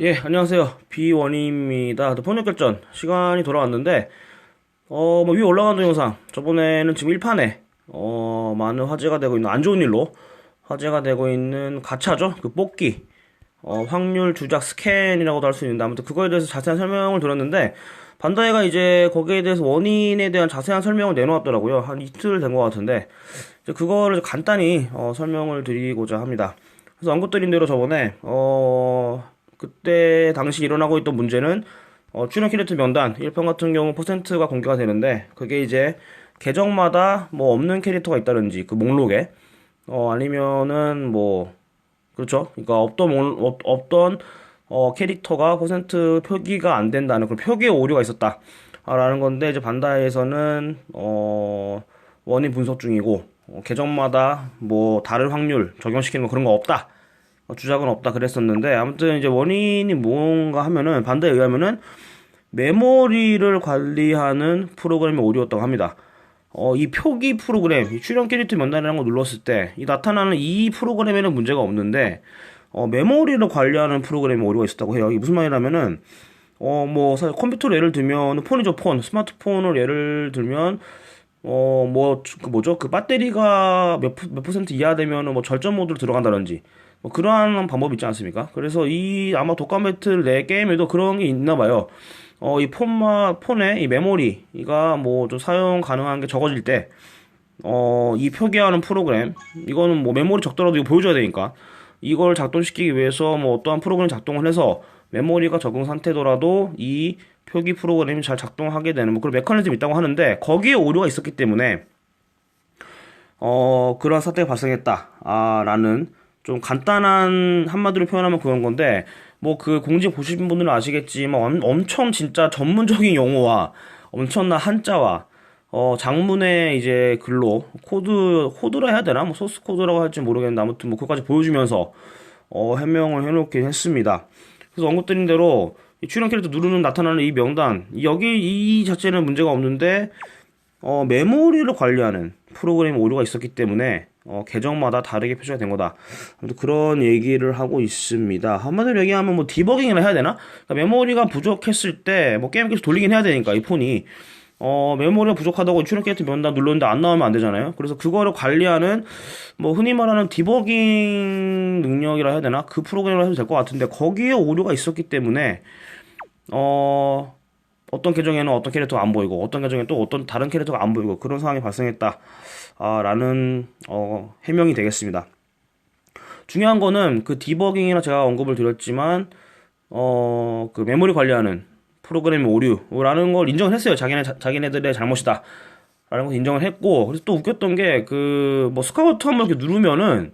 예, 안녕하세요. 비원입니다. 폭력결전 시간이 돌아왔는데, 어, 뭐, 위에 올라간 동영상. 저번에는 지금 1판에, 어, 많은 화제가 되고 있는, 안 좋은 일로 화제가 되고 있는 가차죠? 그 뽑기. 어, 확률 주작 스캔이라고도 할 수 있는데, 아무튼 그거에 대해서 자세한 설명을 들었는데, 반다이가 이제 거기에 대해서 원인에 대한 자세한 설명을 내놓았더라고요. 한 이틀 된 것 같은데, 이제 그거를 간단히, 어, 설명을 드리고자 합니다. 그래서 언급드린 대로 저번에, 어, 그때 당시 일어나고 있던 문제는 어, 출연 캐릭터 명단 1편 같은 경우 퍼센트가 공개가 되는데 그게 이제 계정마다 뭐 없는 캐릭터가 있다든지 그 목록에 어 아니면은 뭐 그렇죠? 그러니까 없던 목- 없, 없던 어 캐릭터가 퍼센트 표기가 안 된다는 그런 표기에 오류가 있었다. 라는 건데 이제 반다이에서는 어 원인 분석 중이고 어, 계정마다 뭐 다른 확률 적용시키는 거 그런 거 없다. 어, 주작은 없다 그랬었는데 아무튼 이제 원인이 뭔가 하면은 반대에 의하면은 메모리를 관리하는 프로그램이 오류였다고 합니다. 어, 이 표기 프로그램, 이 출력 캐릭터 면단이라는 걸 눌렀을 때, 이 나타나는 이 프로그램에는 문제가 없는데, 어, 메모리를 관리하는 프로그램에 오류가 있었다고 해요. 이게 무슨 말이냐면은, 어, 뭐, 사실 컴퓨터를 예를 들면, 폰이죠, 폰. 스마트폰을 예를 들면, 어, 뭐, 그 뭐죠? 그 배터리가 몇, 몇 퍼센트 이하 되면은 뭐 절전 모드로 들어간다든지, 뭐 그러한 방법이 있지 않습니까? 그래서 이 아마 독감 배틀 내 게임에도 그런 게 있나 봐요. 어, 이 폰마, 폰의 이 메모리가 뭐 좀 사용 가능한 게 적어질 때, 어, 이 표기하는 프로그램, 이거는 뭐 메모리 적더라도 이거 보여줘야 되니까, 이걸 작동시키기 위해서 뭐 어떠한 프로그램 작동을 해서 메모리가 적응 상태더라도 이 표기 프로그램이 잘 작동하게 되는 뭐 그런 메커니즘이 있다고 하는데, 거기에 오류가 있었기 때문에, 어, 그런 사태가 발생했다. 아, 라는 좀 간단한 한마디로 표현하면 그런 건데, 뭐 그 공지 보신 분들은 아시겠지만 엄, 엄청 진짜 전문적인 용어와 엄청난 한자와 어, 장문의 이제 글로 코드, 코드라 해야 되나? 뭐 소스 코드라고 할지 모르겠는데 아무튼 뭐 그것까지 보여주면서 어, 해명을 해놓긴 했습니다. 그래서 언급드린 대로 이 출연 캐릭터 누르는 나타나는 이 명단, 여기 이 자체는 문제가 없는데 어, 메모리를 관리하는 프로그램 오류가 있었기 때문에 어, 계정마다 다르게 표시가 된 거다. 아무튼 그런 얘기를 하고 있습니다. 한마디로 얘기하면 뭐 디버깅이라 해야 되나? 그러니까 메모리가 부족했을 때 뭐 게임 계속 돌리긴 해야 되니까 이 폰이 어, 메모리가 부족하다고 출력 게이트 면다 눌렀는데 안 나오면 안 되잖아요. 그래서 그거를 관리하는 뭐 흔히 말하는 디버깅 능력이라 해야 되나? 그 프로그램을 해도 될 것 같은데 거기에 오류가 있었기 때문에 어, 어떤 계정에는 어떤 캐릭터가 안 보이고 어떤 계정에 또 어떤 다른 캐릭터가 안 보이고 그런 상황이 발생했다. 아, 라는 어, 해명이 되겠습니다. 중요한 거는 그 디버깅이나 제가 언급을 드렸지만 어, 그 메모리 관리하는 프로그램의 오류라는 걸 인정을 했어요. 자기네 자, 자기네들의 잘못이다. 라는 걸 인정을 했고 그래서 또 웃겼던 게 그 뭐 스카우트 한번 이렇게 누르면은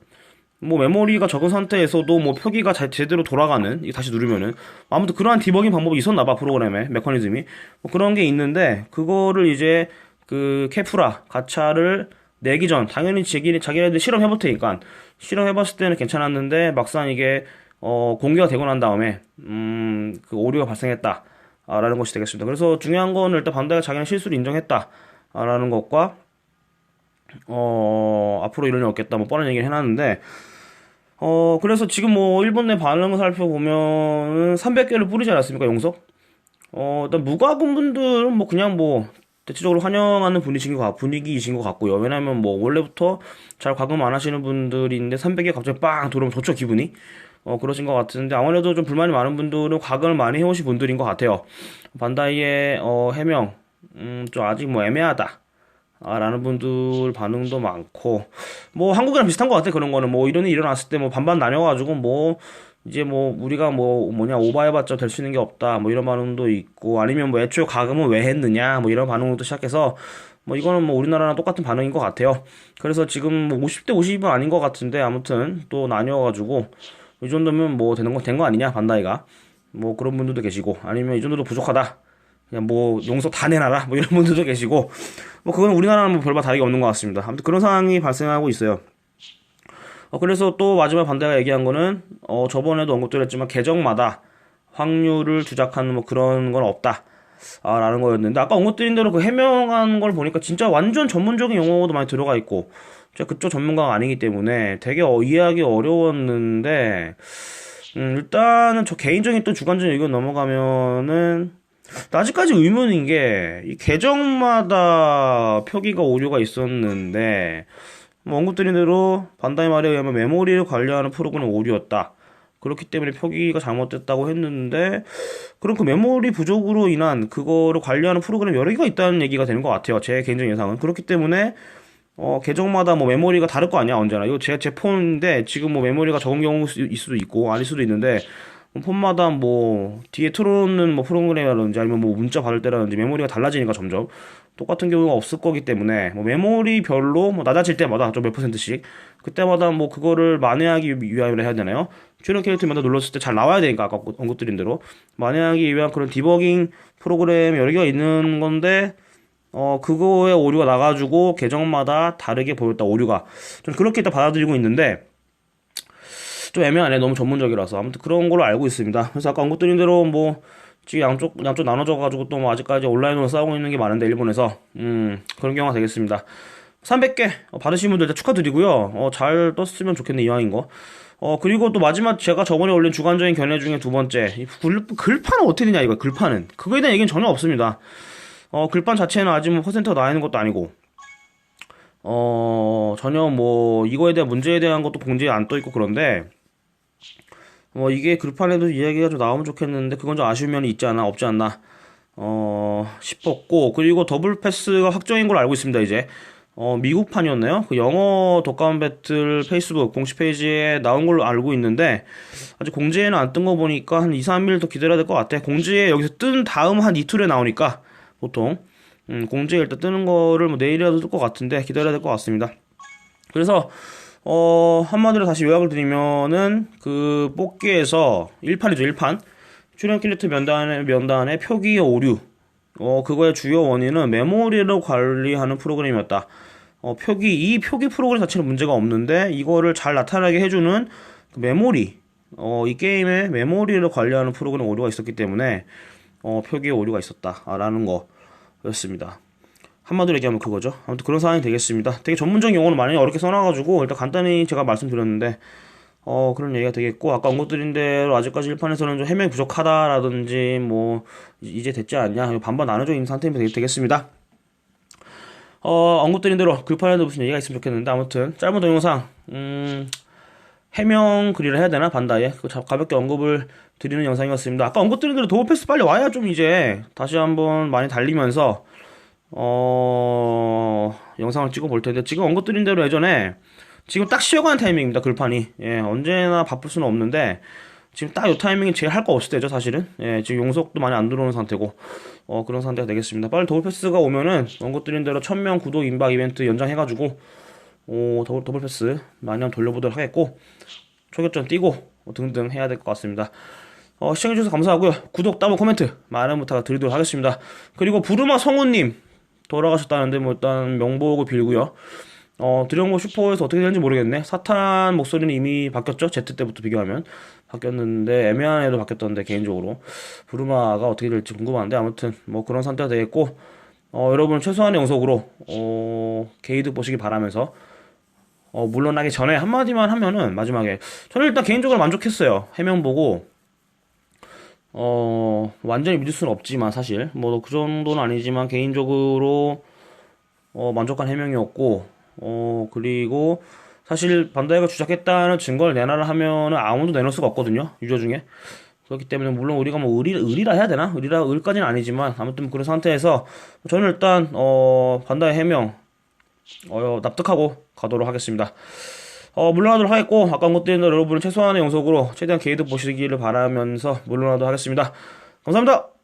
뭐 메모리가 적은 상태에서도 뭐 표기가 자- 제대로 돌아가는 이게 다시 누르면은 아무튼 그러한 디버깅 방법이 있었나 봐 프로그램에 메커니즘이 뭐 그런 게 있는데 그거를 이제 그 케프라 가차를 내기 전 당연히 자기 자기네들 실험해 볼 테니까 실험해 봤을 때는 괜찮았는데 막상 이게 어 공개가 되고 난 다음에 음그 오류가 발생했다. 아, 라는 것이 되겠습니다. 그래서 중요한 거는 일단 반다이가 자기는 실수를 인정했다. 아, 라는 것과 어 앞으로 이런 일 없겠다 뭐 뻔한 얘기를 해놨는데 어, 그래서 지금 뭐, 일본 내 반응을 살펴보면은 300개를 뿌리지 않았습니까, 용석? 어, 일단 무과금 분들은 뭐, 그냥 뭐, 대체적으로 환영하는 분위기신 것, 같- 분위기이신 것 같고요. 왜냐면 뭐, 원래부터 잘 과금 안 하시는 분들인데 300개 갑자기 빵 들어오면 좋죠, 기분이? 어, 그러신 것 같은데, 아무래도 좀 불만이 많은 분들은 과금을 많이 해오신 분들인 것 같아요. 반다이의, 어, 해명, 음, 좀 아직 뭐 애매하다. 아, 라는 분들 반응도 많고, 뭐, 한국이랑 비슷한 것 같아, 그런 거는. 뭐, 이런 일이 일어났을 때, 뭐, 반반 나뉘어가지고, 뭐, 이제 뭐, 우리가 뭐, 뭐냐, 오바해봤자 될 수 있는 게 없다, 뭐, 이런 반응도 있고, 아니면 뭐, 애초에 가금은 왜 했느냐, 뭐, 이런 반응도 시작해서, 뭐, 이거는 뭐, 우리나라랑 똑같은 반응인 것 같아요. 그래서 지금 뭐, 50대 50은 아닌 것 같은데, 아무튼, 또 나뉘어가지고, 이 정도면 뭐, 되는 거, 된 거 아니냐, 반다이가. 뭐, 그런 분들도 계시고, 아니면 이 정도도 부족하다. 그냥 뭐 용서 다 내놔라 뭐 이런 분들도 계시고 뭐 그건 우리나라는 뭐 별반 다르게 없는 것 같습니다. 아무튼 그런 상황이 발생하고 있어요. 어 그래서 또 마지막 반대가 얘기한 거는 어 저번에도 언급드렸지만 계정마다 확률을 주작하는 뭐 그런 건 없다. 아, 라는 거였는데, 아까 언급드린 대로 그 해명한 걸 보니까 진짜 완전 전문적인 용어도 많이 들어가 있고, 제가 그쪽 전문가가 아니기 때문에 되게 어, 이해하기 어려웠는데, 음, 일단은 저 개인적인 또 주관적인 의견 넘어가면은 아직까지 의문인 게 이 계정마다 표기가 오류가 있었는데 뭐 언급드린 대로 반다이 말에 의하면 메모리를 관리하는 프로그램 오류였다. 그렇기 때문에 표기가 잘못됐다고 했는데 그럼 그 메모리 부족으로 인한 그거를 관리하는 프로그램 여러 개가 있다는 얘기가 되는 것 같아요. 제 개인적인 예상은 그렇기 때문에 어, 계정마다 뭐 메모리가 다를 거 아니야, 언제나. 이거 제, 제 폰인데, 지금 뭐 메모리가 적은 경우일 수도 있고, 아닐 수도 있는데, 뭐 폰마다 뭐, 뒤에 틀어놓는 뭐 프로그램이라든지 아니면 뭐 문자 받을 때라든지 메모리가 달라지니까 점점 똑같은 경우가 없을 거기 때문에, 뭐 메모리별로 뭐 낮아질 때마다 좀 몇 퍼센트씩, 그때마다 뭐 그거를 만회하기 위함으로 해야 되나요? 출력 캐릭터마다 눌렀을 때 잘 나와야 되니까, 아까 언급드린 대로. 만회하기 위한 그런 디버깅 프로그램 여러 개가 있는 건데, 어, 그거에 오류가 나가지고 계정마다 다르게 보였다, 오류가. 좀 그렇게 일단 받아들이고 있는데, 좀 애매하네. 너무 전문적이라서. 아무튼 그런 걸로 알고 있습니다. 그래서 아까 언급드린 대로 뭐, 지금 양쪽, 양쪽 나눠져가지고 또 뭐 아직까지 온라인으로 싸우고 있는 게 많은데, 일본에서. 음, 그런 경우가 되겠습니다. 300개 받으신 분들 다 축하드리고요. 어, 잘 떴으면 좋겠네, 이왕인 거. 어, 그리고 또 마지막 제가 저번에 올린 주관적인 견해 중에 두 번째. 이 글, 글판은 어떻게 되냐, 이거, 글판은. 그거에 대한 얘기는 전혀 없습니다. 어, 글판 자체는 아직 뭐 퍼센트가 나와 있는 것도 아니고, 어, 전혀 뭐, 이거에 대한 문제에 대한 것도 공지에 안 떠 있고 그런데, 뭐, 이게 글판에도 이야기가 좀 나오면 좋겠는데, 그건 좀 아쉬운 면이 있지 않아, 없지 않나, 어, 싶었고, 그리고 더블 패스가 확정인 걸로 알고 있습니다, 이제. 어, 미국판이었나요? 그 영어 독감 배틀 페이스북 공식 페이지에 나온 걸로 알고 있는데, 아직 공지에는 안 뜬 거 보니까 한 2, 3일 더 기다려야 될 것 같아. 공지에 여기서 뜬 다음 한 이틀에 나오니까, 보통. 음, 공지에 일단 뜨는 거를 뭐 내일이라도 뜰 것 같은데 기다려야 될 것 같습니다. 그래서 어, 한마디로 다시 요약을 드리면은 그 뽑기에서 1판이죠, 1판. 출연 킬리트 면단의 면단의 표기 오류. 어, 그거의 주요 원인은 메모리를 관리하는 프로그램이었다. 어, 표기 이 표기 프로그램 자체는 문제가 없는데 이거를 잘 나타나게 해주는 그 메모리. 어, 이 게임의 메모리를 관리하는 프로그램 오류가 있었기 때문에 어, 표기에 오류가 있었다라는 거였습니다. 한마디로 얘기하면 그거죠. 아무튼 그런 상황이 되겠습니다. 되게 전문적인 용어는 많이 어렵게 써놔가지고 일단 간단히 제가 말씀드렸는데 어 그런 얘기가 되겠고 아까 언급드린 대로 아직까지 1판에서는 좀 해명이 부족하다라든지 뭐 이제 됐지 않냐 반반 나눠져 있는 상태면 되겠습니다. 어 언급드린 대로 글판에도 무슨 얘기가 있으면 좋겠는데 아무튼 짧은 동영상 음 해명 글이라 해야 되나? 반다에? 그 가볍게 언급을 드리는 영상이었습니다. 아까 언급드린 대로 도어 패스 빨리 와야 좀 이제 다시 한번 많이 달리면서 어 영상을 찍어 볼 텐데 지금 언급드린 대로 예전에 지금 딱 쉬어가는 타이밍입니다 글판이. 예 언제나 바쁠 수는 없는데 지금 딱 이 타이밍이 제일 할 거 없을 때죠 사실은. 예 지금 용석도 많이 안 들어오는 상태고 어 그런 상태가 되겠습니다. 빨리 도어 패스가 오면은 언급드린 대로 1000명 구독 임박 이벤트 연장해가지고 오 더블, 더블 패스 많이 한번 돌려보도록 하겠고 초격전 뛰고 뭐 등등 해야 될 것 같습니다. 어, 시청해주셔서 감사하고요. 구독, 따봉, 코멘트 많은 부탁 드리도록 하겠습니다. 그리고 부르마 성우님 돌아가셨다는데 뭐 일단 명복을 빌고요. 어, 드래곤볼 슈퍼에서 어떻게 되는지 모르겠네. 사탄 목소리는 이미 바뀌었죠? Z 때부터 비교하면. 바뀌었는데, 애매한 애도 바뀌었던데, 개인적으로. 부르마가 어떻게 될지 궁금한데, 아무튼, 뭐 그런 상태가 되겠고, 어, 여러분 최소한의 영속으로, 어, 게이드 보시기 바라면서, 어, 물러나기 전에 한마디만 하면은, 마지막에. 저는 일단 개인적으로 만족했어요. 해명 보고, 어, 완전히 믿을 수는 없지만, 사실. 뭐, 그 정도는 아니지만, 개인적으로, 어, 만족한 해명이었고, 어, 그리고, 사실, 반다이가 주작했다는 증거를 내놔라 하면은 아무도 내놓을 수가 없거든요. 유저 중에. 그렇기 때문에, 물론 우리가 뭐, 의리, 의리라 해야 되나? 의리라, 의리까지는 아니지만, 아무튼 그런 상태에서, 저는 일단, 어, 반다이 해명, 어, 납득하고 가도록 하겠습니다. 어, 물러나도록 하겠고, 아까 언급드린 대로 여러분은 최소한의 영속으로 최대한 게이드 보시기를 바라면서 물러나도록 하겠습니다. 감사합니다!